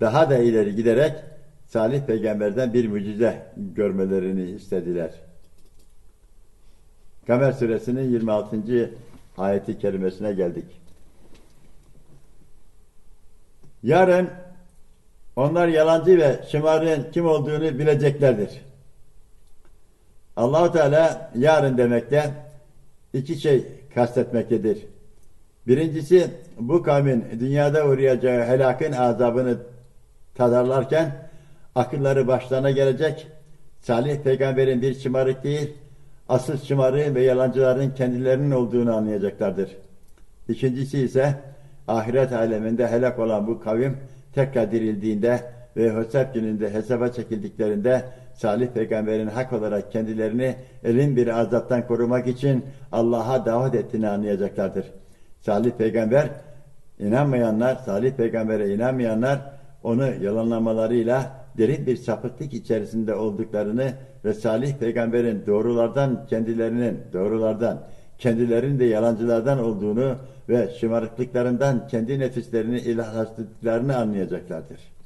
daha da ileri giderek Salih peygamberden bir mucize görmelerini istediler. Kamer suresinin 26. ayeti kerimesine geldik. Yarın onlar yalancı ve şımarığın kim olduğunu bileceklerdir. Allahu Teala yarın demekte iki şey kastetmektedir. Birincisi bu kavmin dünyada uğrayacağı helakın azabını tadarlarken akılları başlarına gelecek. Salih peygamberin bir şımarık değil, asıl şımarığın ve yalancıların kendilerinin olduğunu anlayacaklardır. İkincisi ise ahiret aleminde helak olan bu kavim tekrar dirildiğinde ve hesap gününde hesaba çekildiklerinde Salih peygamberin hak olarak kendilerini elin bir azaptan korumak için Allah'a davet ettiğini anlayacaklardır. Salih peygamber inanmayanlar, Salih peygambere inanmayanlar onu yalanlamalarıyla derin bir sapıklık içerisinde olduklarını ve Salih peygamberin doğrulardan kendilerinin doğrulardan kendilerinin de yalancılardan olduğunu ve şımarıklıklarından kendi nefislerini ilahlaştırdıklarını anlayacaklardır.